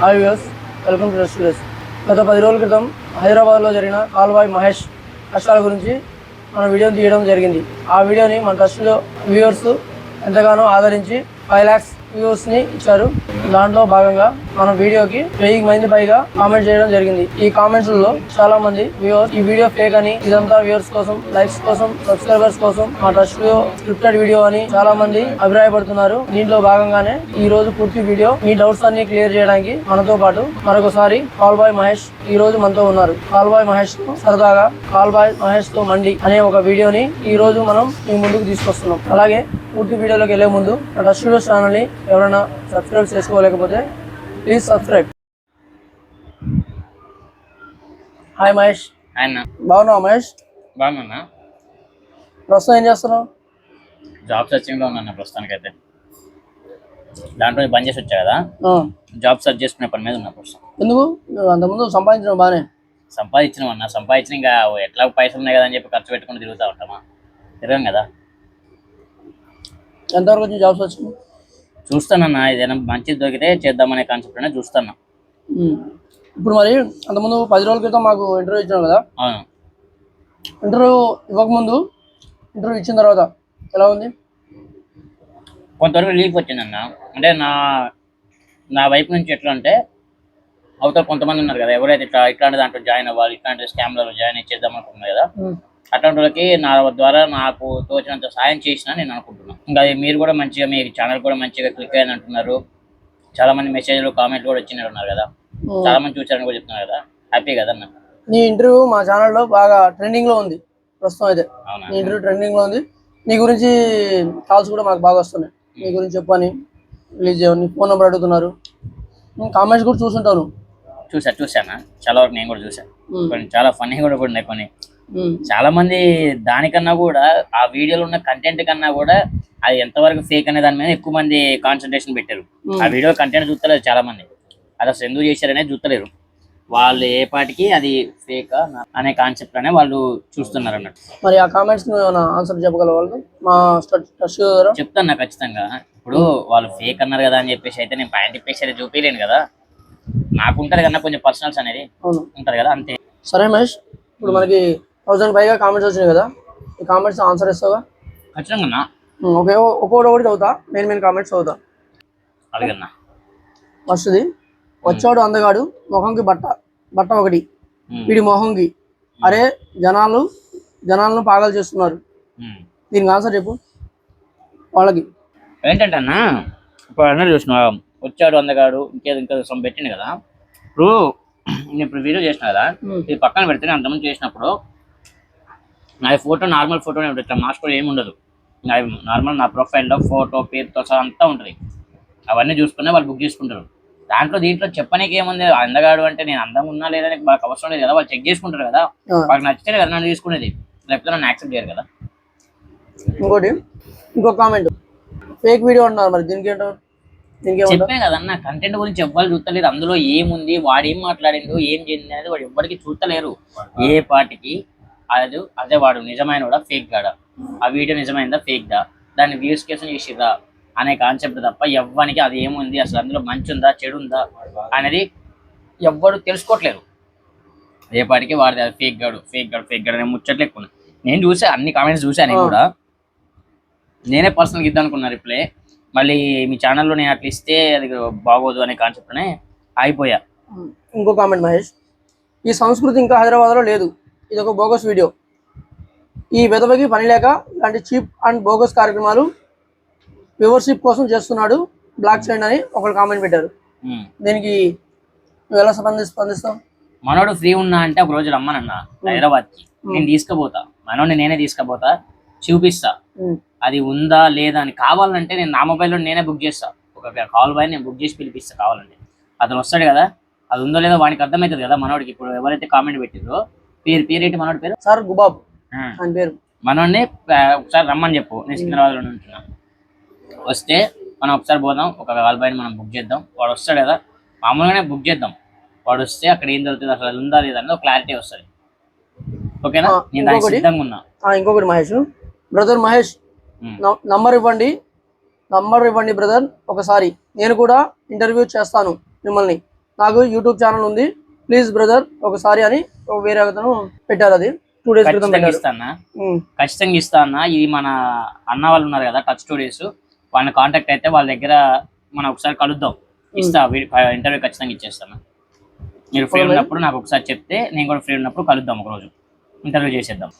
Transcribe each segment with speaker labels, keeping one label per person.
Speaker 1: Hi views welcome to రెస్టూరెస్ గత పది రోజుల క్రితం హైదరాబాద్లో జరిగిన కాల్వాయ్ మహేష్ కష్టాల గురించి మన వీడియోని తీయడం జరిగింది. ఆ వీడియోని మన ట్రస్ట్లో వ్యూవర్స్ ఎంతగానో ఆదరించి ఫైవ్ ల్యాక్స్ వ్యూస్ని ఇచ్చారు. దాంట్లో భాగంగా మన వీడియోకి వెయ్యి మంది పైగా కామెంట్ చేయడం జరిగింది. ఈ కామెంట్స్లో చాలా మంది వ్యూవర్స్ ఈ వీడియో ఫేక్ అని ఇదంతా వ్యూవర్స్ కోసం లైక్స్ కోసం సబ్స్క్రైబర్స్ కోసం మా ట్రస్ట్ స్క్రిప్టెడ్ వీడియో అని చాలా మంది అభిప్రాయపడుతున్నారు. దీంట్లో భాగంగానే ఈ రోజు పూర్తి వీడియో మీ డౌట్స్ అన్ని క్లియర్ చేయడానికి మనతో పాటు మరొకసారి కాల్ బాయ్ మహేష్ ఈ రోజు మనతో ఉన్నారు. కాల్ బాయ్ మహేష్తో సరదాగా కాల్ బాయ్ మహేష్తో మండి అనే ఒక వీడియోని ఈ రోజు మనం మీ ముందుకు తీసుకొస్తున్నాం. అలాగే పూర్తి వీడియోలోకి వెళ్ళే ముందు నా ట్రస్ట్ ఛానల్ని ఎవరైనా సబ్స్క్రైబ్ చేసుకోలేకపోతే ప్లీజ్ సబ్స్క్రైబ్ హాయ్ మహేష్.
Speaker 2: ఆయన
Speaker 1: బాగున్నావు మహేష్?
Speaker 2: బాగున్నా
Speaker 1: ప్రస్తుతం ఏం చేస్తున్నావు?
Speaker 2: జాబ్ సర్చింగ్లో ఉన్నాను ప్రస్తుతానికైతే. దాంట్లో బంద్ చేసి వచ్చా కదా? జాబ్ సర్చ్ చేసుకునే పని మీద ఉన్నా ప్రస్తుతం.
Speaker 1: ఎందుకు? అంతకుముందు సంపాదించడం బాగానే
Speaker 2: సంపాదించిన అన్న. సంపాదించిన ఇంకా ఎట్లా పైసలు ఉన్నాయి కదా అని చెప్పి ఖర్చు పెట్టుకుని తిరుగుతూ ఉంటామా? తిరగం కదా?
Speaker 1: ఎంతవరకు వచ్చింది జాబ్స్ వచ్చింది?
Speaker 2: చూస్తానన్నా ఏదైనా మంచిది దొరికితే చేద్దామనే కాన్సెప్ట్ అనే చూస్తాను.
Speaker 1: ఇప్పుడు మరి అంతకుముందు పది రోజుల క్రితం మాకు ఇంటర్వ్యూ ఇచ్చినావు కదా?
Speaker 2: అవును.
Speaker 1: ఇంటర్వ్యూ ఇవ్వకముందు ఇంటర్వ్యూ ఇచ్చిన తర్వాత ఎలా ఉంది?
Speaker 2: కొంతవరకు రిలీఫ్ వచ్చిందన్న. అంటే నా నా వైపు నుంచి ఎట్లా అంటే అవతల కొంతమంది ఉన్నారు కదా ఎవరైతే ఇట్లా ఇట్లాంటి దాంట్లో జాయిన్ అవ్వాలి ఇట్లాంటి స్కామ్లలో జాయిన్ చేద్దాం అనుకుంటున్నారు కదా వాళ్ళకి నా ద్వారా నాకు తోచినంత సాయం చేసిన నేను అనుకుంటున్నాను. ఇంకా అది మీరు కూడా మంచిగా మీ ఛానల్ కూడా మంచిగా క్లిక్ అయింది అంటున్నారు. చాలా మంది మెసేజ్లు కామెంట్లు కూడా వచ్చినారు ఉన్నారు కదా. చాలా మంది చూసారని కూడా చెప్తున్నారు కదా. హ్యాపీ కదా అన్న?
Speaker 1: నీ ఇంటర్వ్యూ మా ఛానల్లో బాగా ట్రెండింగ్లో ఉంది. ప్రస్తుతం అయితే నీ ఇంటర్వ్యూ ట్రెండింగ్లో ఉంది. నీ గురించి కాల్స్ కూడా మాకు బాగా వస్తున్నాయి. నీ గురించి చెప్పని రిలీజ్ నీ ఫోన్ నెంబర్ అడుగుతున్నారు. కామెంట్స్ కూడా చూసుంటాను
Speaker 2: చూసా చూసానా? చాలా వరకు నేను కూడా చూసాను. కొన్ని చాలా ఫన్నీ కూడా ఉన్నాయి కొన్ని. చాలా మంది దానికన్నా కూడా ఆ వీడియోలో ఉన్న కంటెంట్ కన్నా కూడా అది ఎంతవరకు ఫేక్ అనే దాని మీద ఎక్కువ మంది కాన్సన్ట్రేషన్ పెట్టారు. ఆ వీడియో కంటెంట్ చూస్తలేరు చాలా మంది అది అసలు ఎందుకు చేశారనేది చూస్తలేరు. వాళ్ళు ఏ పాటికి అది ఫేక్ అనే కాన్సెప్ట్ అనే వాళ్ళు చూస్తున్నారు అన్నట్టు.
Speaker 1: మరి ఆ కామెంట్స్ ఆన్సర్ చెప్పగలవు వాళ్ళకి మా
Speaker 2: చెప్తాను ఖచ్చితంగా. ఇప్పుడు వాళ్ళు ఫేక్ అన్నారు కదా అని చెప్పేసి అయితే నేను పాయింట్ ఇప్పేసి అయితే చూపించలేను కదా. నాకు ఉంటది కదా కొంచెం పర్సనల్స్ అనేది ఉంటది కదా అంతే.
Speaker 1: సరే మహేష్ ఇప్పుడు మనకి థౌసండ్ పైగా కామెంట్స్ వచ్చినాయి కదా. ఈ కామెంట్స్ ఆన్సర్ ఇస్తావా?
Speaker 2: ఖచ్చితంగా అన్నా
Speaker 1: ఓకే. ఒక్కొక్కటి ఒకటి చదువుతా. మెయిన్ మెయిన్ కామెంట్స్ చదువుతా.
Speaker 2: అలాగన్నా
Speaker 1: ఫస్ట్ది వచ్చాడు అందగాడు మొహంకి బట్ట బట్ట ఒకటి. వీడి మొహంకి. అరే జనాలు జనాలను పాగలు చేస్తున్నారు. దీనికి ఆన్సర్ చెప్పు. వాళ్ళకి.
Speaker 2: ఏంటంటే అన్న ఇప్పుడు అన్నారు చూసిన వచ్చాడు అందగాడు ఇంకేదో ఇంకా సొమ్ము పెట్టింది కదా. ఇప్పుడు నేను ఇప్పుడు వీడియో చేసిన కదా. ఇది పక్కన పెడితే అంతమంది చేసినప్పుడు నాది ఫోటో నార్మల్ ఫోటోనే ఉంటుంది. ఇట్లా మార్చుకోవడం ఏమి ఉండదు నాది నార్మల్ నా ప్రొఫైల్లో ఫోటో పేరుతో సహా అంతా ఉంటుంది. అవన్నీ చూసుకునే వాళ్ళు బుక్ చేసుకుంటారు. దాంట్లో దీంట్లో చెప్పనీకి ఏముంది? అందగాడు అంటే నేను అందంగా ఉన్నా లేదని వాళ్ళకి అవసరం లేదు కదా వాళ్ళు చెక్ చేసుకుంటారు కదా. వాళ్ళకి నచ్చితేనే కదా నన్ను తీసుకునేది. లేకపోతే నన్ను యాక్సెప్ట్ చేయరు కదా.
Speaker 1: ఇంకోటి ఇంకో కామెంట్ ఫేక్ వీడియో అంటున్నారు మరి. దీనికి ఏంటో
Speaker 2: చెప్పే కదన్న కంటెంట్ గురించి ఎవ్వరు చూస్తలేరు. అందులో ఏముంది? వాడు ఏం మాట్లాడిండు? ఏం అనేది వాడు ఎవ్వరికి చూస్తలేరు. ఏ పాటికి అది అదే వాడు నిజమైన కూడా ఫేక్ గాడా? ఆ వీడియో నిజమైందా? ఫేక్ దా? దాన్ని వ్యూస్ కేసం చేసిరా అనే కాన్సెప్ట్ తప్ప ఎవ్వనికి అది ఏముంది? అసలు అందులో మంచి ఉందా చెడు ఉందా అనేది ఎవ్వరు తెలుసుకోవట్లేరు ఏ పాటికి వాడిది అది ఫేక్ గాడు ఫేక్ గాడు ఫేక్ గాడు అనే ముచ్చట్లు ఎక్కువ. నేను చూసా అన్ని కామెంట్స్ చూసా నేను కూడా. నేనే పర్సనల్గా ఇద్దాం అనుకున్నా రిప్లై మళ్ళీ మీ ఛానల్లో నేను అట్లా ఇస్తే అది బాగోదు అనే కాన్సెప్ట్నే ఆగిపోయా.
Speaker 1: ఇంకో కామెంట్ మహేష్. ఈ సంస్కృతి ఇంకా హైదరాబాద్లో లేదు. ఇది ఒక బోగస్ వీడియో. ఈ విధవకి పని లేక ఇలాంటి చీప్ అండ్ బోగస్ కార్యక్రమాలు వ్యూవర్షిప్ కోసం చేస్తున్నాడు బ్లాక్ చేయండి అని ఒకరు కామెంట్ పెట్టారు. దీనికి నువ్వు ఎలా స్పంది స్పందిస్తావు?
Speaker 2: మనోడు ఫ్రీ ఉన్నా అంటే ఒక రోజు రమ్మనన్న హైదరాబాద్కి. నేను తీసుకుపోతా. మనోడిని నేనే తీసుకుపోతా చూపిస్తా. అది ఉందా లేదా అని కావాలంటే నేను నా మొబైల్లో నేనే బుక్ చేస్తా. ఒక కాల్ బాయ్ నేను బుక్ చేసి పిలిపిస్తా కావాలంటే. అతను వస్తాడు కదా అది ఉందో లేదో వానికి అర్థమవుతుంది కదా మనోడికి. ఇప్పుడు ఎవరైతే కామెంట్ పెట్టిందో పేరు పేరు ఏంటి మనోడి పేరు?
Speaker 1: సార్ గుబాబ్. ఆయన పేరు.
Speaker 2: మనోడిని ఒకసారి రమ్మని చెప్పు. నేను సికింద్రాబాద్లో ఉంటున్నా. వస్తే మనం ఒకసారి పోదాం. ఒక బాయ్ని మనం బుక్ చేద్దాం. వాడు వస్తాడు కదా? మామూలుగానే బుక్ చేద్దాం. వాడు వస్తే అక్కడ ఏం జరుగుతుంది? అసలు ఉందా లేదా అనేది ఒక క్లారిటీ వస్తుంది. ఓకేనా? నేను దానికి
Speaker 1: ఇంకొకటి?
Speaker 2: సిద్ధంగా ఉన్నా.
Speaker 1: ఇంకొకటి మహేష్. బ్రదర్ మహేష్ నంబర్ ఇవ్వండి. నంబర్ ఇవ్వండి బ్రదర్ ఒకసారి. నేను కూడా ఇంటర్వ్యూ చేస్తాను మిమ్మల్ని. నాకు యూట్యూబ్ ఛానల్ ఉంది. ప్లీజ్ బ్రదర్ ఒకసారి అని వేరే అతను పెట్టారు అది. టూ డేస్ క్రితం
Speaker 2: ఖచ్చితంగా
Speaker 1: పెట్టారు.
Speaker 2: ఇస్తానా? ఖచ్చితంగా ఇస్తా అన్న. ఇది మన అన్న వాళ్ళు ఉన్నారు కదా టచ్ స్టూడియోస్ వాళ్ళని కాంటాక్ట్ అయితే వాళ్ళ దగ్గర మనం ఒకసారి కలుద్దాం. ఇస్తా ఇంటర్వ్యూ ఖచ్చితంగా ఇచ్చేస్తాను. మీరు ఫ్రీ ఉన్నప్పుడు నాకు ఒకసారి చెప్తే నేను కూడా ఫ్రీ ఉన్నప్పుడు కలుద్దాం ఒక రోజు ఇంటర్వ్యూ చేసేద్దాం.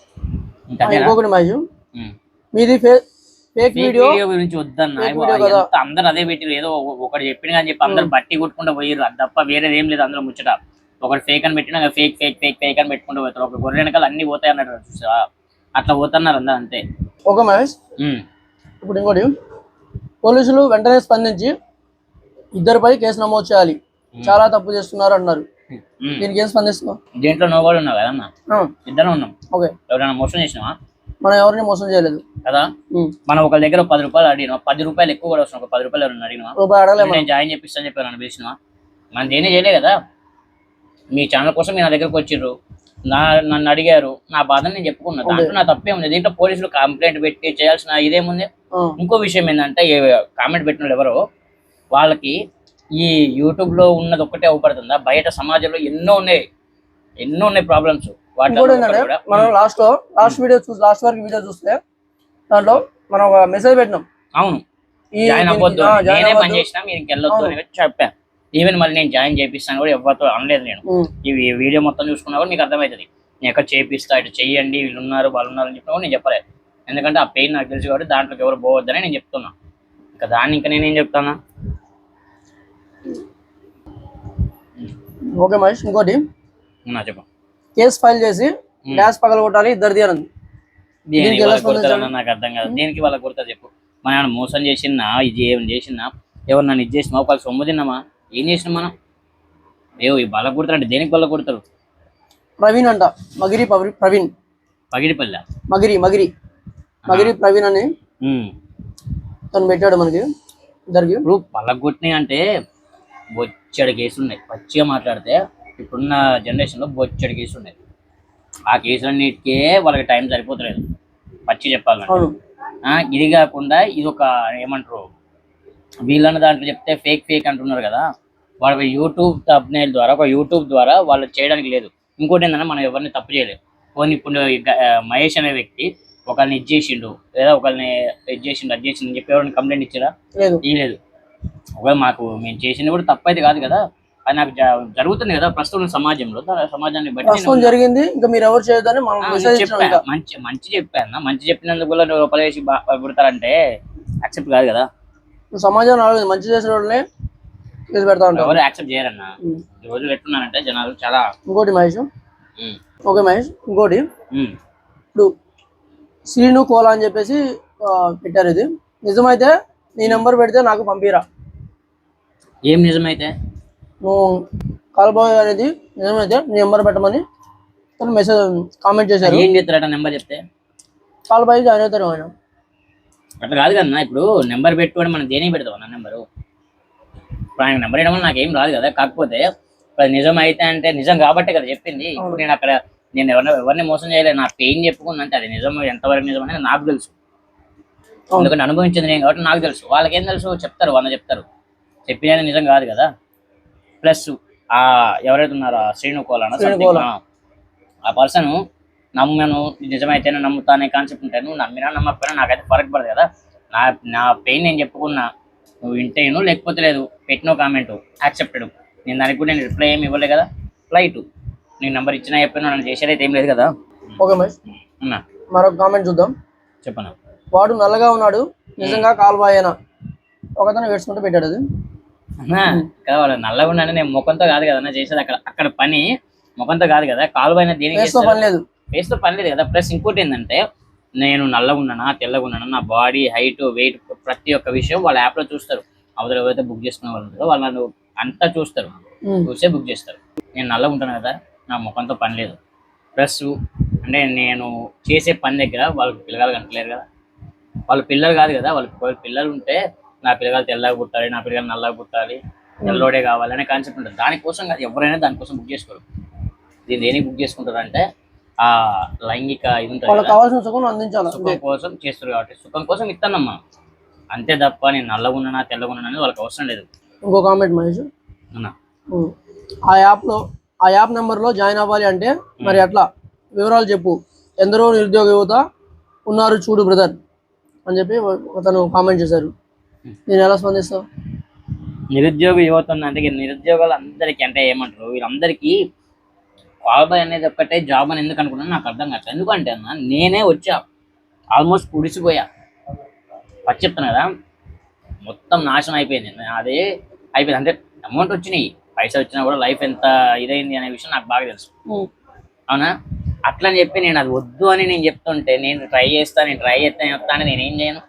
Speaker 2: ఇంకా
Speaker 1: ఆ, ఇంకొకటి మహేష్
Speaker 2: ఉమ్.
Speaker 1: మీది ఫేక్
Speaker 2: ఫేక్
Speaker 1: వీడియో
Speaker 2: వీడియో గురించి వద్దన్న.
Speaker 1: Fake video కదా.
Speaker 2: ఎంత అందరు అదే పెట్టి ఏదో ఒక- ఒకటి చెప్పిన కానీ చెప్పి అందరు బట్టి కొట్టుకుంటూ పోయారు అది తప్ప వేరేది ఏం లేదు అందులో ముచ్చట. ఒకటి ఫేక్ అని పెట్టినా ఫేక్ ఫేక్ ఫేక్ ఫేక్ అని పెట్టుకుంటూ పోతారు. ఒక గొర్రె వెనకాల అన్ని పోతాయి అన్నట్టు చూసా అట్లా పోతున్నారు అందరు అంతే.
Speaker 1: ఓకే మహేష్. ఇప్పుడు ఇంకోటి. పోలీసులు వెంటనే స్పందించి ఇద్దరిపై కేసు నమోదు చేయాలి. చాలా తప్పు చేస్తున్నారు అన్నారు. దీనికి ఏం స్పందిస్తున్నావు?
Speaker 2: దీంట్లో నువ్వు కూడా ఉన్నావు కదన్న?
Speaker 1: ఆ,
Speaker 2: ఇద్దరం ఉన్నాం.
Speaker 1: ఓకే.
Speaker 2: ఎవరైనా మోసం చేసినావా?
Speaker 1: మనం ఎవరిని మోసం చేయలేదు.
Speaker 2: కదా? మనం ఒకరి దగ్గర ఒక పది రూపాయలు అడిగినా. పది రూపాయలు ఎక్కువ కూడా వస్తున్నాం ఒక పది రూపాయలు ఎవరైనా అడిగినా
Speaker 1: రూపాయి అడగలేము
Speaker 2: నేను జాయిన్ చేపిస్తాను చెప్పి నన్ను పిలిచినా మనం దేనే చేయలే కదా? మీ ఛానల్ కోసం మీరు నా దగ్గరకు వచ్చిర్రు. నా నన్ను అడిగారు. నా బాధను నేను చెప్పుకున్నా. దాంట్లో నా తప్పే ఉంది. దీంట్లో పోలీసులు కంప్లైంట్ పెట్టి చేయాల్సిన ఇదేముంది? ఇంకో విషయం ఏంటంటే కామెంట్ పెట్టిన ఎవరో వాళ్ళకి ఈ యూట్యూబ్లో ఉన్నది ఒక్కటే అవపడుతుందా? బయట సమాజంలో ఎన్నో ఉన్నాయి. ఎన్నో ఉన్నాయి ప్రాబ్లమ్స్
Speaker 1: మనం లాస్ట్లో లాస్ట్ వీడియో చూసి లాస్ట్ వరకు వీడియో చూస్తే దాంట్లో మనం ఒక మెసేజ్ పెట్టినాం.
Speaker 2: అవును. జాయిన్ అవ్వద్దు నేనే పని. చేసినా మీరు ఇంకెళ్ళొద్దు అని చెప్పాను ఈవెన్ మళ్ళీ నేను జాయిన్ చేపిస్తాను కూడా ఎవరితో అనలేదు నేను. ఈ వీడియో మొత్తం చూసుకున్నా కూడా మీకు అర్థమవుతుంది. నేను ఎక్కడ చేపిస్తా ఇటు చెయ్యండి వీళ్ళు ఉన్నారు వాళ్ళు ఉన్నారు అని చెప్పినా కూడా నేను చెప్పలేదు. ఎందుకంటే ఆ పెయిన్ నాకు తెలుసు కాబట్టి దాంట్లోకి ఎవరు పోవద్దని నేను చెప్తున్నా. ఇంకా దాన్ని ఇంకా నేనేం చెప్తానా?
Speaker 1: ఓకే మహేష్ ఇంకోటి?
Speaker 2: చెప్పు.
Speaker 1: కేసు ఫైల్ చేసి డాష్ పగల కొట్టాలి ఇద్దరిది అని
Speaker 2: దేనికి
Speaker 1: దీనికి ఎలా
Speaker 2: వాళ్ళకి కొడతారన్నా నాకు అర్థం కాదు. దేనికి వాళ్ళకి కొడతా చెప్పు. మనం ఏమైనా మోసం చేసినా ఇది ఏం చేసినా ఎవరు నన్ను ఇది చేసినా వాళ్ళు సొమ్ము తిన్నామా? ఏం చేసినాం మనం? ఏవో ఈ బల కొడతారు అంటే దేనికి బల కొడతారు?
Speaker 1: ప్రవీణ్ అంట. మగిరి పవి- ప్రవీణ్.
Speaker 2: పగిడిపల్ల
Speaker 1: మగిరి మగిరి. మగిరి ప్రవీణ్ అని తను పెట్టాడు మనకి. ఇద్దరికి.
Speaker 2: ఇప్పుడు పల్లగొట్టినాయి అంటే బొచ్చడి కేసులు ఉన్నాయి పచ్చిగా మాట్లాడితే ఇప్పుడున్న జనరేషన్లో బొచ్చడి కేసులు ఉన్నాయి ఆ కేసులన్నిటికే వాళ్ళకి టైం సరిపోతలేదు. పచ్చి చెప్పాలంటే.
Speaker 1: అవును.
Speaker 2: ఆ, ఇది కాకుండా ఇది ఒక ఏమంటారు? వీళ్ళన్న దాంట్లో చెప్తే ఫేక్ ఫేక్ అంటున్నారు కదా. వాళ్ళ యూట్యూబ్ తబ్నైల్ ద్వారా ఒక యూట్యూబ్ ద్వారా వాళ్ళు చేయడానికి లేదు. ఇంకోటి ఏంటంటే మనం ఎవరిని తప్పు చేయలేదు పోనీ ఇప్పుడు మహేష్ అనే వ్యక్తి ఒకరిని ఇది చేసిండు లేదా ఒకరిని ఇది చేసిండు అది చేసిండు అని చెప్పి ఎవరిని కంప్లైంట్ ఇచ్చారా?
Speaker 1: లేదు.
Speaker 2: ఒకవేళ మాకు మేము చేసింది కూడా తప్పు అయితే కాదు కదా. అది నాకు జరుగుతుంది కదా ప్రస్తుతం సమాజంలో. సమాజాన్ని బట్టి
Speaker 1: జరిగింది. ఇంకా మీరు ఎవరు ఇంకా.
Speaker 2: మంచి మంచి చెప్పాను. మంచి చెప్పినందుకు కూడా లోపల వేసి పుడతారంటే యాక్సెప్ట్ కాదు కదా.
Speaker 1: సమాజం ఆలోచన మంచి చేసిన వాళ్ళని పెడతా ఉంటాం.
Speaker 2: ఎవరు యాక్సెప్ట్ చేయరన్న? రోజులు ఎట్టున్నారంటే జనాలు చాలా
Speaker 1: ఇంకోటి మహేష్. ఓకే మహేష్ ఇంకోటి ఇప్పుడు శ్రీను కోలా అని చెప్పేసి పెట్టారు ఇది. నిజమైతే నీ నెంబర్ పెడితే నాకు పంపిరా.
Speaker 2: ఏం నిజమైతే?
Speaker 1: నువ్వు కాల్ బాయ్ అనేది నిజమైతే నీ నెంబర్ పెట్టమని తను మెసేజ్ కామెంట్ చేశారు.
Speaker 2: ఏం చేస్తారట నెంబర్ చెప్తే?
Speaker 1: కాల్ బాయ్ జాయిన్ అవుతారు ఆయన.
Speaker 2: అట్లా కాదు కదన్నా ఇప్పుడు నెంబర్ పెట్టుకొని మనం దేనికి పెడతాం అన్న నెంబరు? ఇప్పుడు ఆయన నెంబర్ ఇవ్వడం నాకేం రాదు కదా కాకపోతే అది నిజం అయితే అంటే నిజం కాబట్టే కదా చెప్పింది. ఇప్పుడు నేను అక్కడ నేను ఎవరిని ఎవరిని మోసం చేయలేదు నా పెయిన్ చెప్పుకున్నా అంటే అది నిజం ఎంతవరకు నిజం అనేది నాకు తెలుసు. ఎందుకంటే అనుభవించింది నేను కాబట్టి నాకు తెలుసు. వాళ్ళకేం తెలుసు? చెప్తారు వంద చెప్తారు. చెప్పినది నిజం కాదు కదా. ప్లస్ ఆ ఎవరైతే ఉన్నారో ఆ శ్రీను కోలన
Speaker 1: శ్రీను
Speaker 2: ఆ పర్సన్ నమ్మను నిజమైతేనే నమ్ముతా అనే కాన్సెప్ట్ నువ్వు నమ్మినా నమ్మకపోయినా నాకైతే ఫరక్ పడదు కదా. నా నా పెయిన్ నేను చెప్పుకున్నా నువ్వు వింటేను లేకపోతే లేదు పెట్టిన కామెంట్ యాక్సెప్టెడ్ నేను దానికి కూడా నేను రిప్లై ఏమి ఇవ్వలే కదా. ఫ్లైట్ నేను నెంబర్ ఇచ్చినా చెప్పినా నన్ను చేసేదైతే ఏం లేదు కదా.
Speaker 1: ఓకే మహేష్
Speaker 2: అన్నా
Speaker 1: మరొక కామెంట్ చూద్దాం.
Speaker 2: చెప్పనా?
Speaker 1: వాడు నల్లగా ఉన్నాడు నిజంగా కాల్ బాయ్ అయినా ఒకతను వేసుకుంటూ పెట్టాడు అది.
Speaker 2: వాళ్ళు నల్లగా ఉన్నాను నేను ముఖంతో కాదు కదా అన్న చేసేది అక్కడ. అక్కడ పని ముఖంతో కాదు కదా కాలు పైన దేనికి
Speaker 1: పని లేదు.
Speaker 2: ఫేస్తో పని లేదు కదా. ప్లస్ ఇంకోటి ఏంటంటే నేను నల్లగా ఉన్నానా తెల్లగా ఉన్నానా నా బాడీ హైట్ వెయిట్ ప్రతి ఒక్క విషయం వాళ్ళ యాప్లో చూస్తారు. అవతల ఎవరైతే బుక్ చేసుకునే వాళ్ళు ఉంటారో వాళ్ళు నన్ను అంతా చూస్తారు. చూసే బుక్ చేస్తారు. నేను నల్లగా ఉంటాను కదా నా ముఖంతో పని లేదు. ప్లస్ అంటే నేను చేసే పని దగ్గర వాళ్ళకి పిల్లగాలు కనట్లేరు కదా. వాళ్ళ పిల్లలు కాదు కదా వాళ్ళ వాళ్ళ పిల్లలు ఉంటే నా పిల్లగాలు తెల్లగా పుట్టాలి నా పిల్లగాలు నల్లగా పుట్టాలి తెల్లోడే కావాలి అనే కాన్సెప్ట్ ఉంటుంది. దానికోసం కాదు ఎవరైనా దానికోసం బుక్ చేసుకోరు. దీన్ని దేనికి బుక్ చేసుకుంటారు అంటే ఆ లైంగిక ఇది ఉంటుంది
Speaker 1: వాళ్ళకి కావాల్సిన సుఖం అందించాలి.
Speaker 2: సుఖం కోసం చేస్తారు కాబట్టి సుఖం కోసం ఇస్తున్నాం మనం. అంతే తప్ప నేను నల్లగా ఉన్నానా తెల్లగా ఉన్నానా అనేది వాళ్ళకి అవసరం లేదు.
Speaker 1: ఇంకో కామెంట్ మహేష్.
Speaker 2: అన్నా.
Speaker 1: ఆ యాప్లో ఆ యాప్ నెంబర్లో జాయిన్ అవ్వాలి అంటే మరి అట్లా వివరాలు చెప్పు. ఎందరో నిరుద్యోగ యువత ఉన్నారు చూడు బ్రదర్ అని చెప్పి అతను కామెంట్ చేశారు. నేను ఎలా స్పందిస్తావు
Speaker 2: నిరుద్యోగ యువత ఇక నిరుద్యోగాలు అందరికీ అంటే ఏమంటారు? వీళ్ళందరికీ క్వాలిఫై అనేది ఒక్కటే జాబ్ అని ఎందుకు అనుకున్నాను నాకు అర్థం కావట్లేదు. ఎందుకంటే అన్న నేనే వచ్చా. ఆల్మోస్ట్ కుడిసిపోయా. పచ్చి చెప్తాను కదా మొత్తం నాశనం అయిపోయింది. అదే అయిపోయింది. అంటే అమౌంట్ వచ్చినాయి. పైసలు వచ్చినా కూడా లైఫ్ ఎంత ఇదైంది అనే విషయం నాకు బాగా తెలుసు. అవునా? అట్లా అని చెప్పి నేను అది వద్దు అని నేను చెప్తుంటే నేను ట్రై చేస్తాను నేను ట్రై చేస్తాను చెప్తాను నేను ఏం చేయను.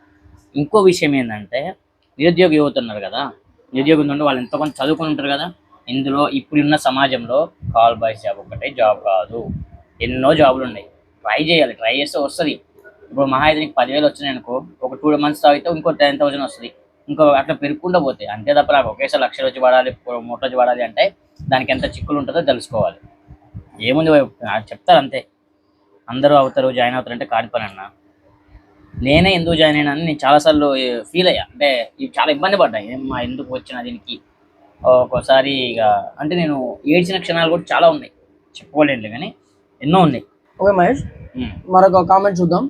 Speaker 2: ఇంకో విషయం ఏంటంటే నిరుద్యోగ యువత ఉన్నారు కదా. నిరుద్యోగం నుండి వాళ్ళు ఎంతో కొంత చదువుకుని ఉంటారు కదా. ఇందులో ఇప్పుడున్న సమాజంలో కాల్ బాయ్స్ జాబ్ ఒకటే జాబ్ కాదు. ఎన్నో జాబులు ఉన్నాయి. ట్రై చేయాలి ట్రై చేస్తే వస్తుంది. ఇప్పుడు మహా అయితే నీకు పదివేలు వచ్చినాయి అనుకో ఒక టూ మంత్స్ తాగితే ఇంకో టెన్ థౌసండ్ వస్తుంది. ఇంకో అట్లా పెరుగుకుండా పోతాయి అంతే తప్ప నాకు ఒకేసారి లక్షలు వచ్చి పడాలి మూట వచ్చి పడాలి అంటే దానికి ఎంత చిక్కులు ఉంటుందో తెలుసుకోవాలి. ఏముంది చెప్తారు అంతే. అందరూ అవుతారు జాయిన్ అవుతారు అంటే కాని పని అన్న. నేనే ఎందుకు జాయిన్ అయినా నేను చాలాసార్లు ఫీల్ అయ్యా. అంటే ఇవి చాలా ఇబ్బంది పడ్డాయి. మా ఎందుకు వచ్చిన దీనికి? ఒక్కోసారి ఇక అంటే నేను ఏడ్చిన క్షణాలు కూడా చాలా ఉన్నాయి. చెప్పుకోలేండి కానీ ఎన్నో ఉన్నాయి.
Speaker 1: ఓకే మహేష్ మరొక కామెంట్ చూద్దాం.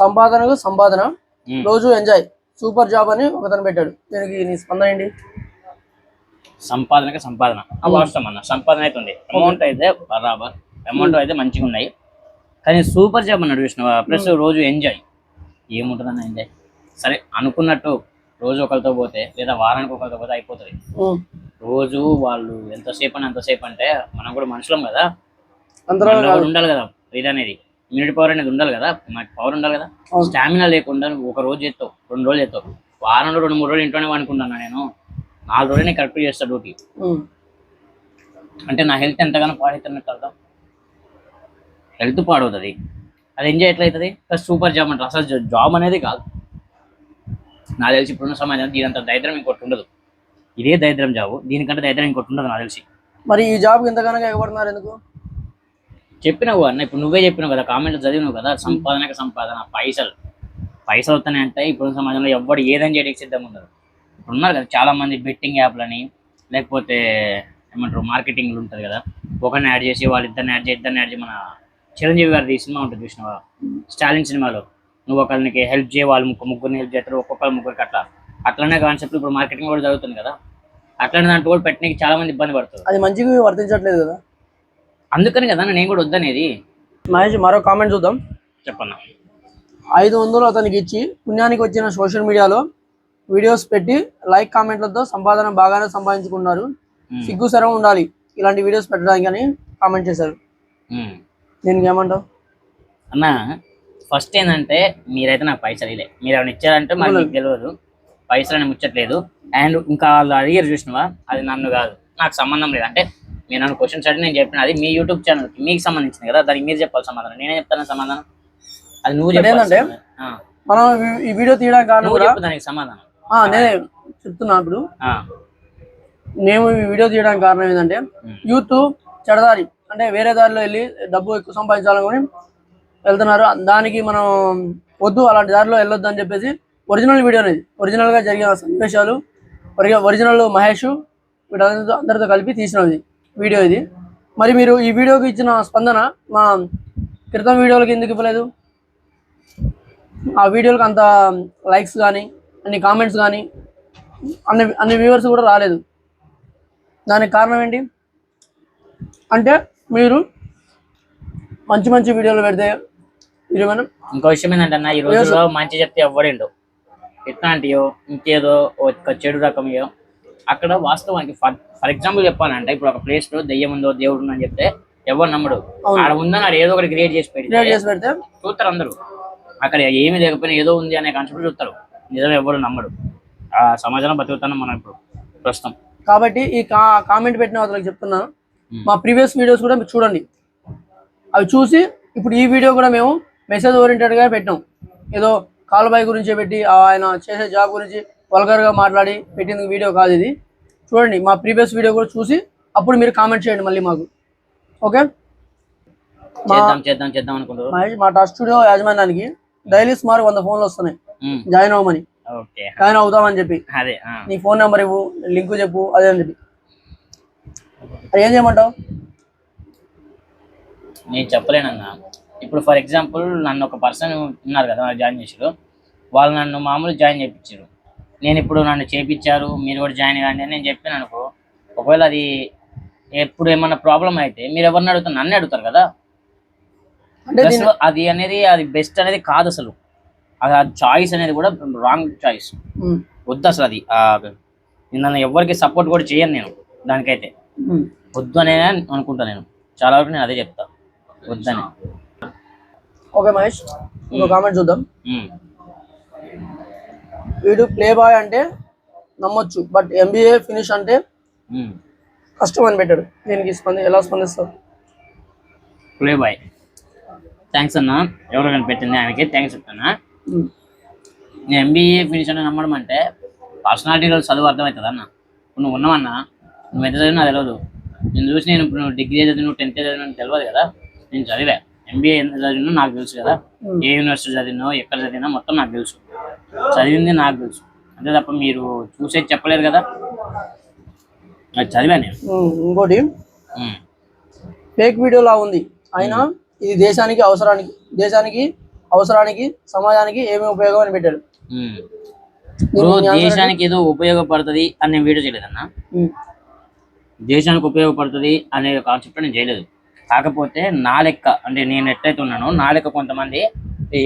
Speaker 1: సంపాదనకు సంపాదన. రోజు ఎంజాయ్ సూపర్ జాబ్ అని ఒకతను పెట్టాడు. దీనికి నీ స్పందన ఏంటి?
Speaker 2: సంపాదనకి సంపాదన. అన్న. సంపాదన అయితే ఉంది. అమౌంట్ అయితే బరాబర్. అమౌంట్ అయితే మంచిగా ఉన్నాయి. కానీ సూపర్ జాబ్ అన్నాడు విష్ణు. ప్లస్ రోజు ఎంజాయ్ ఏముంటుందన్న ఎంజాయ్ సరే అనుకున్నట్టు రోజు ఒకరితో పోతే లేదా వారానికి ఒకరితో పోతే అయిపోతుంది. రోజు వాళ్ళు ఎంతసేపు అని అంతసేపు అంటే మనం కూడా మనుషులం కదా.
Speaker 1: అందరూ
Speaker 2: మనలో కూడా ఉండాలి కదా. ఇది అనేది. ఇమ్యూనిటీ పవర్ అనేది ఉండాలి కదా. నాకు పవర్ ఉండాలి కదా. స్టామినా లేకుండా నువ్వు ఒక రోజు చేస్తావు రెండు రోజులు చేస్తావు. వారంలో రెండు మూడు రోజులు ఇంట్లోనే అనుకుంటున్నా నేను? నాలుగు రోజులు నేను కరెక్ట్ చేస్తా డ్యూటీ. అంటే నా హెల్త్ ఎంతగానో పాడవుతున్నట్టు అర్థం. హెల్త్ పాడవుతుంది. అది ఎంజాయ్ ఎట్లయితుంది? ప్లస్ సూపర్ జాబ్ అంటారు. అసలు జాబ్ అనేది కాదు. నాకు తెలిసి ఇప్పుడున్న సమాజం దీనంత దరిద్రం ఇంకోటి ఉండదు. ఇదే దరిద్రం జాబు దీనికంటే దరిద్రం ఇంకోటి ఉండదు నాకు తెలిసి.
Speaker 1: మరి ఈ జాబ్ ఇంతగానో ఎగబడుతున్నారు ఎందుకు?
Speaker 2: చెప్పినావు అన్న ఇప్పుడు నువ్వే చెప్పినావు కదా కామెంట్ చదివినావు కదా సంపాదనకి సంపాదన పైసలు. పైసలు వస్తాయి అంటే ఇప్పుడు సమాజంలో ఎవ్వడు ఏదని చేయడానికి సిద్ధంగా ఉండదు ఇప్పుడు ఉన్నారు కదా చాలా మంది బెట్టింగ్ యాప్లని లేకపోతే ఏమంటారు మార్కెటింగ్లు ఉంటుంది కదా ఒకరిని యాడ్ చేసి వాళ్ళిద్దరిని యాడ్ చేసి ఇద్దరిని యాడ్ చేసి మన చిరంజీవి గారి సినిమా ఉంటుంది చూసినావా? స్టాలిన్ సినిమాలో. నువ్వు ఒకరికి హెల్ప్ చేయ వాళ్ళు ముగ్గురు ముగ్గురిని హెల్ప్ చేస్తారు ఒక్కొక్కరు ముగ్గురికి అట్లా. అట్లనే కాన్సెప్ట్ ఇప్పుడు మార్కెటింగ్ కూడా జరుగుతుంది కదా. అట్లనే దాంట్లో కూడా పెట్టడానికి చాలా మంది ఇబ్బంది పడుతుంది
Speaker 1: అది మంచిగా వర్తించట్లేదు కదా?
Speaker 2: అందుకని కదా నేను కూడా వద్దనేది.
Speaker 1: మహేష్ మరో కామెంట్ చూద్దాం.
Speaker 2: చెప్పన్నా.
Speaker 1: ఐదు వందలు అతనికి ఇచ్చి పుణ్యానికి వచ్చిన సోషల్ మీడియాలో వీడియోస్ పెట్టి లైక్ కామెంట్లతో సంపాదన బాగానే సంపాదించుకున్నారు. సిగ్గు సరం ఉండాలి ఇలాంటి వీడియోస్ పెట్టడానికి అని కామెంట్ చేశారు. దీనికి ఏమంటావు?
Speaker 2: అన్న ఫస్ట్ ఏంటంటే మీరైతే నాకు పైసలు ఇలే మీరు ఏమైనా ఇచ్చారంటే మీకు తెలియదు పైసలు అని ముచ్చట్లేదు. అండ్ ఇంకా వాళ్ళు అడిగారు చూసినవా? అది నన్ను కాదు. నాకు సంబంధం లేదు. అంటే మీరు నన్ను క్వశ్చన్స్ అడిగి నేను చెప్పిన అది మీ యూట్యూబ్ ఛానల్కి మీకు సంబంధించింది కదా దానికి మీరు చెప్పాలి సమాధానం. నేనే చెప్తాను సమాధానం? అది నువ్వు
Speaker 1: ఇక్కడ
Speaker 2: చెప్పాలి
Speaker 1: ఏంటంటే,
Speaker 2: సమాధానం. ఆ,
Speaker 1: మనం ఈ- వీడియో తీయడానికి కారణం
Speaker 2: దానికి సమాధానం.
Speaker 1: నేనే చెప్తున్నా ఇప్పుడు. మేము ఈ వీడియో తీయడానికి కారణం ఏంటంటే. యూత్ చెడదారి అంటే వేరే దారిలో వెళ్ళి డబ్బు ఎక్కువ సంపాదించాలని వెళ్తున్నారు. దానికి మనం వద్దు అలాంటి దారిలో వెళ్ళొద్దు అని చెప్పేసి ఒరిజినల్ వీడియో అనేది ఒరిజినల్గా జరిగిన సన్నివేశాలు ఒరిజినల్ మహేష్ వీటందరితో అందరితో కలిపి తీసినది వీడియో ఇది. మరి మీరు ఈ వీడియోకి ఇచ్చిన స్పందన మా క్రితం వీడియోలకి ఎందుకు ఇవ్వలేదు? ఆ వీడియోలకు అంత లైక్స్ కానీ అన్ని కామెంట్స్ కానీ అన్ని అన్ని వ్యూవర్స్ కూడా రాలేదు. దానికి కారణం ఏంటి? అంటే మీరు మంచి మంచి వీడియోలు పెడితే మీరు ఏమైనా
Speaker 2: ఇంకో విషయం ఏంటంటే అన్న ఈ రోజుల్లో మంచి చెప్తే ఎవ్వడిండు ఎట్లాంటియో ఇంకేదో ఒక చెడు రకమయో అక్కడ వాస్తవానికి ఫర్ ఫర్ ఎగ్జాంపుల్ చెప్పాలంటే ఇప్పుడు ఒక ప్లేస్లో దెయ్యం ఉందో దేవుడు ఉందని చెప్తే ఎవరు నమ్మడు. ఆడ ఉందని ఆడ ఏదో ఒకటి క్రియేట్ చేసి పెడితే
Speaker 1: క్రియేట్ చేసి పెడితే
Speaker 2: చూస్తారు అందరూ. అక్కడ ఏమీ లేకపోయినా ఏదో ఉంది అనే కాన్సెప్ట్ చూస్తారు నిజం ఎవరు నమ్మడు. ఆ సమాజంలో బతుకుతున్నాం మనం ఇప్పుడు ప్రస్తుతం.
Speaker 1: కాబట్టి ఈ కామెంట్ పెట్టిన వాళ్ళకి చెప్తున్నాను. మా ప్రీవియస్ వీడియోస్ కూడా మీరు చూడండి. అవి చూసి ఇప్పుడు ఈ వీడియో కూడా మేము మెసేజ్ ఓరియంటెడ్గా పెట్టాం ఏదో కాలుబాయ్ గురించి పెట్టి ఆయన చేసే జాబ్ గురించి వల్గర్గా మాట్లాడి పెట్టిన వీడియో కాదు ఇది. చూడండి మా ప్రీవియస్ వీడియో కూడా చూసి అప్పుడు మీరు కామెంట్ చేయండి మళ్ళీ మాకు. ఓకే? మా
Speaker 2: చేద్దాం చేద్దాం చేద్దాం అనుకుంటారు
Speaker 1: మహేష్ మా టచ్ స్టూడియో యాజమాన్యానికి డైలీ సుమారు వంద ఫోన్లు వస్తున్నాయి. జాయిన్ అవ్వమని. జాయిన్ అవుతామని చెప్పి. నీ ఫోన్ నెంబర్ ఇవ్వు లింక్ చెప్పు అదే అని చెప్పి. ఏం చేయమంటావు?
Speaker 2: నేను చెప్పలేనన్నా. ఇప్పుడు ఫర్ ఎగ్జాంపుల్ నన్ను ఒక పర్సన్ ఉన్నారు కదా జాయిన్ చేసారు వాళ్ళు నన్ను మామూలు జాయిన్ చేయించారు నేను ఇప్పుడు నన్ను చేపించారు మీరు కూడా జాయిన్ కాండి అని నేను చెప్పాను అనుకో ఒకవేళ అది ఎప్పుడు ఏమన్నా ప్రాబ్లం అయితే మీరు ఎవరిని అడుగుతారు? నన్ను అడుగుతారు కదా. అది అనేది అది బెస్ట్ అనేది కాదు అసలు. అది చాయిస్ అనేది కూడా రాంగ్ చాయిస్ వద్దు అసలు అది. నన్ను ఎవరికి సపోర్ట్ కూడా చేయను నేను దానికైతే. వద్దు అనే అనుకుంటా నేను. చాలా వరకు నేను అదే చెప్తా. వద్దని
Speaker 1: ఓకే మహేష్ ఇంకో కామెంట్ చూద్దాం. వీడు ప్లే బాయ్ అంటే నమ్మొచ్చు బట్ ఎంబీఏ ఫినిష్ అంటే. కష్టం అని పెట్టాడు దీనికి స్పంది ఎలా స్పందిస్తావు?
Speaker 2: ప్లే బాయ్ థ్యాంక్స్ అన్న. ఎవరు కనిపెట్టింది ఆయనకి. థ్యాంక్స్ చెప్తానా
Speaker 1: ఉమ్,
Speaker 2: నేను ఎంబీఏ ఫినిష్ అని నమ్మడం అంటే పర్సనాలిటీలో చదువు అర్థమవుతుంది అన్న? నువ్వు ఉన్నావన్నా నువ్వు ఎంత చదివినా తెలియదు. నేను చూసి నేను ఇప్పుడు నువ్వు డిగ్రీ చదివి నువ్వు టెన్త్ చదివినా తెలియదు కదా. నేను చదివా. ఎంబీఏ ఎంత చదివినా నాకు తెలుసు కదా. ఏ యూనివర్సిటీ చదివినో ఎక్కడ చదివినా మొత్తం నాకు తెలుసు. చదివింది నాకు తెలుసు. అంతే తప్ప మీరు చూసేది చెప్పలేదు కదా. అది చదివా నేను.
Speaker 1: ఇంకోటి. ఫేక్ వీడియోలా ఉంది. అయినా ఇది దేశానికి అవసరానికి దేశానికి అవసరానికి సమాజానికి ఏమి ఉపయోగం అని పెట్టాడు.
Speaker 2: ఇప్పుడు దేశానికి ఏదో ఉపయోగపడుతుంది అని నేను వీడియో చేయలేదన్నా? దేశానికి ఉపయోగపడుతుంది అనే కాన్సెప్ట్ నేను చేయలేదు. కాకపోతే నా లెక్క అంటే నేను ఎట్లయితే ఉన్నానో నా లెక్క కొంతమంది ఈ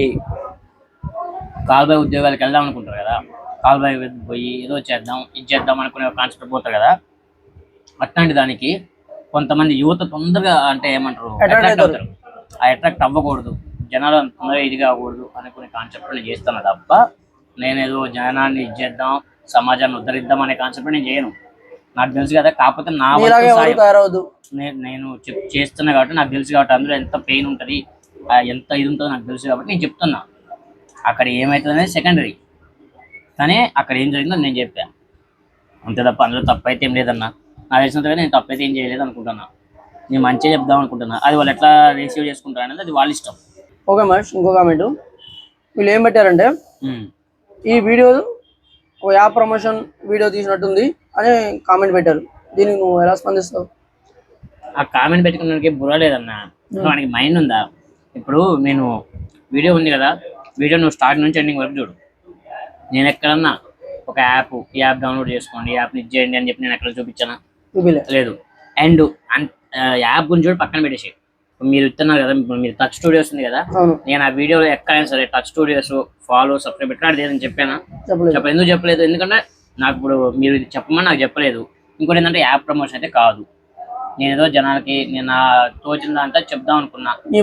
Speaker 2: కాల్బాయ్ ఉద్యోగాలకు వెళ్దాం అనుకుంటారు కదా. కాల్బాయ్ పోయి ఏదో చేద్దాం ఇది చేద్దాం అనుకునే కాన్సెప్ట్ పోతారు కదా. అట్లాంటి దానికి కొంతమంది యువత తొందరగా అంటే ఏమంటారు అట్రాక్ట్
Speaker 1: అవుతారు.
Speaker 2: ఆ అట్రాక్ట్ అవ్వకూడదు. జనాలు తొందరగా ఇది కాకూడదు అనుకునే కాన్సెప్ట్ నేను చేస్తాను తప్ప నేనేదో జనాన్ని ఇది చేద్దాం సమాజాన్ని ఉద్ధరిద్దాం అనే కాన్సెప్ట్ నేను చేయను. నాకు తెలుసు కదా కాకపోతే నా
Speaker 1: తయారవద్దు.
Speaker 2: నే- నేను చేస్తున్నా కాబట్టి నాకు తెలుసు కాబట్టి అందులో ఎంత పెయిన్ ఉంటుంది ఎంత ఇది ఉంటుందో నాకు తెలుసు కాబట్టి నేను చెప్తున్నా. అక్కడ ఏమవుతుంది అనేది సెకండరీ కానీ అక్కడ ఏం జరిగిందో నేను చెప్పా. అంతే తప్ప అందులో తప్పు అయితే ఏం లేదన్నా. నాకు తెలిసినంతగా నేను తప్పు అయితే ఏం చేయలేదు అనుకుంటున్నా. నేను మంచిగా చెప్దాం అనుకుంటున్నా. అది వాళ్ళు ఎట్లా రిసీవ్ చేసుకుంటారు అనేది అది వాళ్ళ ఇష్టం.
Speaker 1: ఓకే మహేష్ ఇంకో కామెంట్ వీళ్ళు ఏం పెట్టారంటే. ఈ వీడియో ఒక యాప్ ప్రమోషన్ వీడియో తీసినట్టుంది. అని కామెంట్ పెట్టారు. దీనికి నువ్వు ఎలా స్పందిస్తావు?
Speaker 2: ఆ కామెంట్ పెట్టుకున్నానికి బుర్ర లేదన్నా. వానికి మైండ్ ఉందా? ఇప్పుడు నేను వీడియో ఉంది కదా వీడియో నువ్వు స్టార్ట్ నుంచి ఎండింగ్ వరకు చూడు. నేను ఎక్కడన్నా ఒక యాప్ ఈ యాప్ డౌన్లోడ్ చేసుకోండి ఈ యాప్ని ఇది చేయండి అని చెప్పి నేను ఎక్కడ చూపించానా? లేదు. అండ్ యాప్ గురించి కూడా పక్కన పెట్టేసి మీరు ఇస్తున్నారు కదా మీరు టచ్ స్టూడియోస్ ఉంది కదా నేను ఆ వీడియోలో ఎక్కడైనా సరే టచ్ స్టూడియోస్ ఫాలో సబ్స్క్రైబ్ ఎట్లాంటిది ఏదని చెప్పానా?
Speaker 1: చెప్పలేదు.
Speaker 2: చెప్ప ఎందుకు చెప్పలేదు? ఎందుకంటే నాకు ఇప్పుడు మీరు ఇది చెప్పమని నాకు చెప్పలేదు. ఇంకోటి ఏంటంటే యాప్ ప్రమోషన్ అయితే కాదు. నేను ఏదో జనాలకి నేను తోచిన దాంట్లో చెప్దాం అనుకున్నా.
Speaker 1: నీ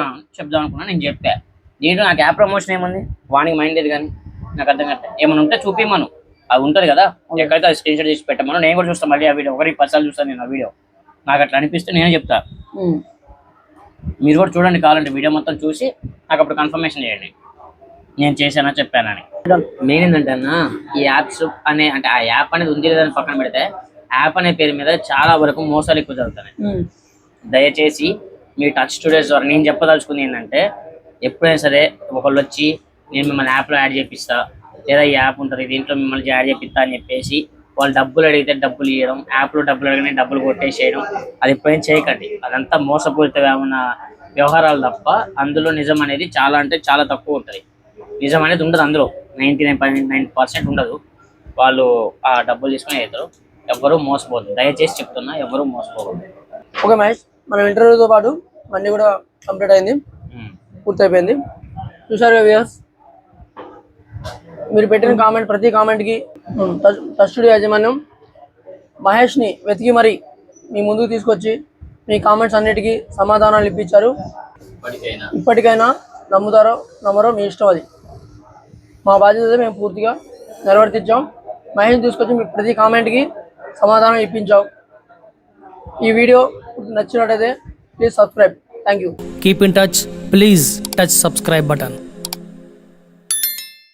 Speaker 2: ఆ, చెప్దాం అనుకున్నా నేను చెప్పా. దీంట్లో నాకు యాప్ ప్రమోషన్ ఏముంది? వానికి మైండ్ లేదు కానీ నాకు అర్థం కట్ట ఏమైనా ఉంటే చూపిమను. అది ఉంటుంది కదా. ఎక్కడైతే అది స్క్రీన్ షాట్ చేసి పెట్టమను. నేను కూడా చూస్తాను మళ్ళీ ఆ వీడియో. ఒకరికి పది సార్లు చూస్తాను నేను ఆ వీడియో. నాకు అట్లా అనిపిస్తే నేనే చెప్తా.
Speaker 1: ఉమ్,
Speaker 2: మీరు కూడా చూడండి కావాలంటే వీడియో మొత్తం చూసి నాకు అప్పుడు కన్ఫర్మేషన్ చేయండి. నేను చేశానా చెప్పానని. మెయిన్ ఏంటంటే అన్న ఈ యాప్స్ అనే అంటే ఆ యాప్ అనేది ఉంది లేదని పక్కన పెడితే యాప్ అనే పేరు మీద చాలా వరకు మోసాలు ఎక్కువ జరుగుతున్నాయి. దయచేసి మీ టచ్ స్టూడియోస్ ద్వారా నేను చెప్పదలుచుకుంది ఏంటంటే ఎప్పుడైనా సరే ఒకళ్ళు వచ్చి నేను మిమ్మల్ని యాప్లో యాడ్ చేపిస్తా లేదా ఈ యాప్ ఉంటుంది దీంట్లో మిమ్మల్ని యాడ్ చేపిస్తా అని చెప్పేసి వాళ్ళు డబ్బులు అడిగితే డబ్బులు ఇవ్వడం యాప్లో డబ్బులు అడిగితే డబ్బులు కొట్టేసేయడం అది ఎప్పుడైనా చేయకండి. అదంతా మోసపూరితమైన వ్యవహారాలు తప్ప అందులో నిజం అనేది చాలా అంటే చాలా తక్కువ ఉంటుంది. నిజం అనేది ఉండదు అందులో. Ninety nine point nine percent ఉండదు. వాళ్ళు ఆ డబ్బులు తీసుకొని అవుతారు ఎవరు మోసపోదు దయచేసి చెప్తున్నా ఎవరు మోసపోకూడదు
Speaker 1: ఓకే మహేష్ మన ఇంటర్వ్యూతో పాటు అన్నీ కూడా కంప్లీట్ అయింది. పూర్తయిపోయింది. చూసారు వ్యూయర్స్ మీరు పెట్టిన కామెంట్ ప్రతి కామెంట్కి స్టూడియో యాజమాన్యం మహేష్ని వెతికి మరి మీ ముందుకు తీసుకొచ్చి మీ కామెంట్స్ అన్నిటికీ సమాధానాలు ఇప్పించారు. ఇప్పటికైనా నమ్ముతారో నమ్మరో మీ ఇష్టం అది. మా బాధ్యత మేము పూర్తిగా నిర్వర్తించాం మహేష్ తీసుకొచ్చి మీ ప్రతి కామెంట్కి సమాధానం ఇప్పించాం ఈ వీడియో నచ్చినట్టయితే please subscribe thank you
Speaker 3: keep in touch. Please touch subscribe button.